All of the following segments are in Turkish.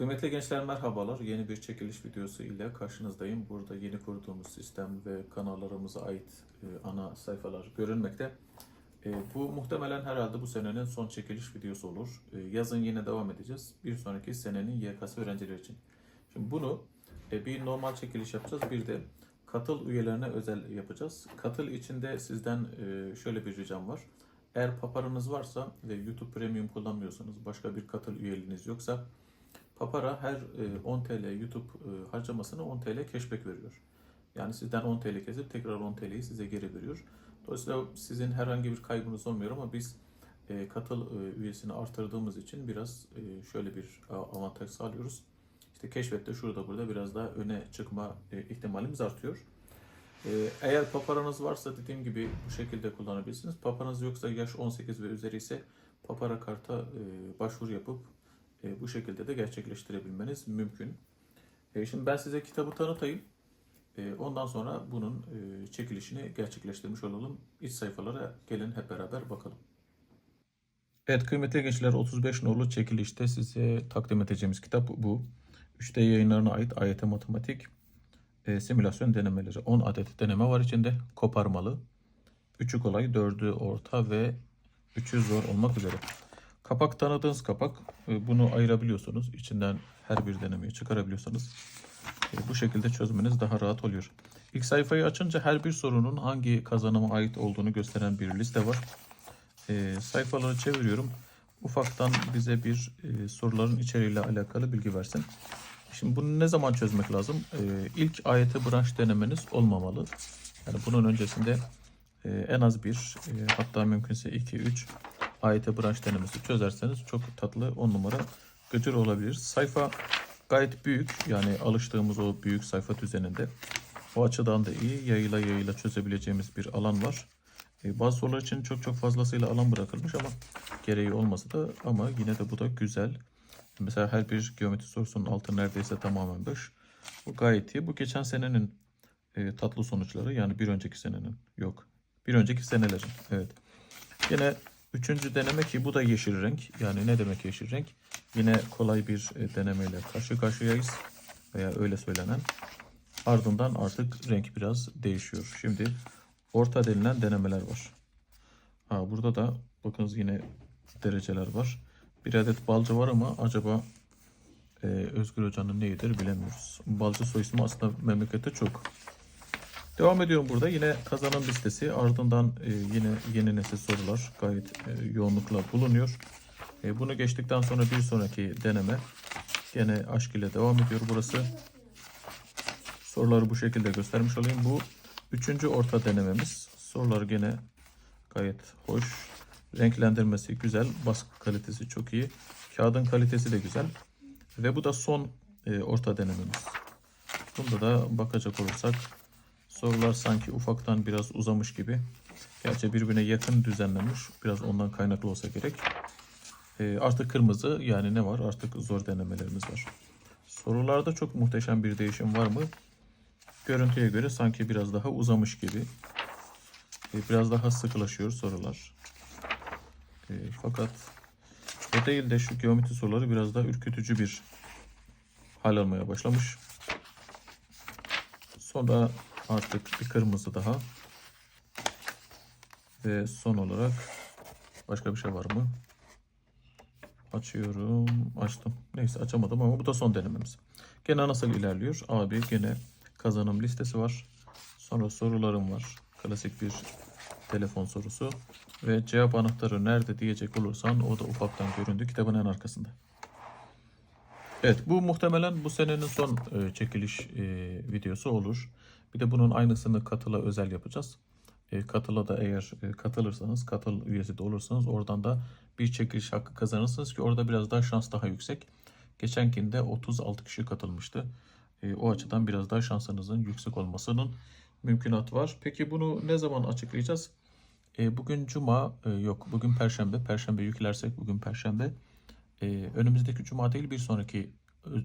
Kıymetli gençler merhabalar. Yeni bir çekiliş videosu ile karşınızdayım. Burada yeni kurduğumuz sistem ve kanallarımıza ait e, ana sayfalar görünmekte. E, bu muhtemelen herhalde bu senenin son çekiliş videosu olur. E, yazın yine devam edeceğiz. Bir sonraki senenin YKS öğrencileri için. Şimdi bunu bir normal çekiliş yapacağız. Bir de katıl üyelerine özel yapacağız. Katıl içinde sizden şöyle bir ricam var. Eğer paparanız varsa ve YouTube Premium kullanmıyorsanız, başka bir katıl üyeliğiniz yoksa Papara her e, 10 TL YouTube e, harcamasına 10 TL cashback veriyor. Yani sizden 10 TL kesip tekrar 10 TL'yi size geri veriyor. Dolayısıyla sizin herhangi bir kaybınız olmuyor ama biz e, katıl e, üyesini artırdığımız için biraz e, şöyle bir avantaj sağlıyoruz. İşte keşfette şurada burada biraz daha öne çıkma e, ihtimalimiz artıyor. E, Eğer paparanız varsa dediğim gibi bu şekilde kullanabilirsiniz. Paparanız yoksa yaş 18 ve üzeri ise papara karta e, başvuru yapıp e, bu şekilde de gerçekleştirebilmeniz mümkün. E, şimdi ben size kitabı tanıtayım. E, ondan sonra bunun e, çekilişini gerçekleştirmiş olalım. İç sayfalara gelin hep beraber bakalım. Evet kıymetli gençler 35 nolu çekilişte size takdim edeceğimiz kitap bu. 3D yayınlarına ait AYT Matematik e, simülasyon denemeleri. 10 adet deneme var içinde. Koparmalı. 3'ü kolay, 4'ü orta ve 3'ü zor olmak üzere. Kapak tanıdığınız kapak. E, Bunu ayırabiliyorsunuz. İçinden her bir denemeyi çıkarabiliyorsanız e, bu şekilde çözmeniz daha rahat oluyor. İlk sayfayı açınca her bir sorunun hangi kazanıma ait olduğunu gösteren bir liste var. E, sayfaları çeviriyorum. Ufaktan bize bir e, soruların içeriğiyle alakalı bilgi versin. Şimdi bunu ne zaman çözmek lazım? E, ilk ayete branş denemeniz olmamalı. Yani bunun öncesinde e, en az bir hatta mümkünse 2-3 AYT branş denemesi çözerseniz çok tatlı 10 numara götür olabilir. Sayfa gayet büyük yani alıştığımız o büyük sayfa düzeninde. O açıdan da iyi yayıla yayıla çözebileceğimiz bir alan var. E, bazı sorular için çok çok fazlasıyla alan bırakılmış ama gereği olmasa da ama yine de bu da güzel. Mesela her bir geometri sorusunun altı neredeyse tamamen boş. Bu gayet iyi. Bu geçen senenin e, tatlı sonuçları yani bir önceki senenin yok. Bir önceki senelerin evet. Yine üçüncü deneme ki bu da yeşil renk. Yani ne demek yeşil renk? Yine kolay bir e, denemeyle karşı karşıyayız veya öyle söylenen. Ardından artık renk biraz değişiyor. Şimdi orta denilen denemeler var. Ha, burada da bakınız yine dereceler var. Bir adet balcı var ama acaba e, Özgür Hoca'nın neyidir bilemiyoruz. Balcı soy ismi aslında memlekette çok. Devam ediyorum burada. Yine kazanan listesi. Ardından e, yine yeni nesil sorular gayet e, yoğunlukla bulunuyor. E, bunu geçtikten sonra bir sonraki deneme gene aşk ile devam ediyor burası. Soruları bu şekilde göstermiş olayım. Bu üçüncü orta denememiz. Sorular gene gayet hoş. Renklendirmesi güzel. Baskı kalitesi çok iyi. Kağıdın kalitesi de güzel. Ve bu da son orta denememiz. Bunda da bakacak olursak sorular sanki ufaktan biraz uzamış gibi. Gerçi birbirine yakın düzenlenmiş. Biraz ondan kaynaklı olsa gerek. E, artık kırmızı yani ne var? Artık zor denemelerimiz var. Sorularda çok muhteşem bir değişim var mı? Görüntüye göre sanki biraz daha uzamış gibi. E, biraz daha sıkılaşıyor sorular. E, fakat o değil de şu geometri soruları biraz daha ürkütücü bir hal almaya başlamış. Sonra artık bir kırmızı daha. Ve son olarak başka bir şey var mı? Açıyorum. Açtım. Neyse açamadım ama bu da son denememiz. Gene nasıl ilerliyor? Abi gene kazanım listesi var. Sonra sorularım var. Klasik bir telefon sorusu. Ve cevap anahtarı nerede diyecek olursan o da ufaktan göründü kitabın en arkasında. Evet bu muhtemelen bu senenin son e, çekiliş e, videosu olur. Bir de bunun aynısını katıla özel yapacağız. E, katıla da eğer e, katılırsanız, katıl üyesi de olursanız oradan da bir çekiliş hakkı kazanırsınız ki orada biraz daha şans daha yüksek. Geçenkinde 36 kişi katılmıştı. E, o açıdan biraz daha şansınızın yüksek olmasının mümkünatı var. Peki bunu ne zaman açıklayacağız? Bugün cuma yok bugün perşembe. Perşembe yüklersek bugün perşembe. Önümüzdeki cuma değil bir sonraki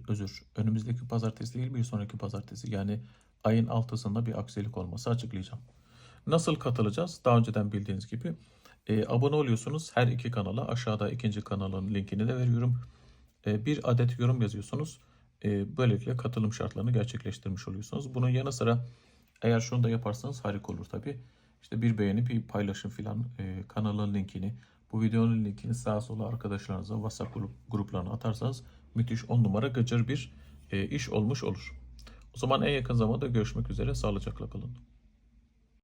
özür. Önümüzdeki pazartesi değil bir sonraki pazartesi. Yani ayın altısında bir aksilik olması açıklayacağım. Nasıl katılacağız? Daha önceden bildiğiniz gibi e, abone oluyorsunuz her iki kanala. Aşağıda ikinci kanalın linkini de veriyorum. e, bir adet yorum yazıyorsunuz. E, böylelikle katılım şartlarını gerçekleştirmiş oluyorsunuz. Bunun yanı sıra eğer şunu da yaparsanız harika olur tabii. İşte bir beğeni, bir paylaşım filan e, kanalın linkini, bu videonun linkini sağa sola arkadaşlarınıza WhatsApp grup, gruplarına atarsanız müthiş 10 numara gıcır bir e, iş olmuş olur. O zaman en yakın zamanda görüşmek üzere. Sağlıcakla kalın.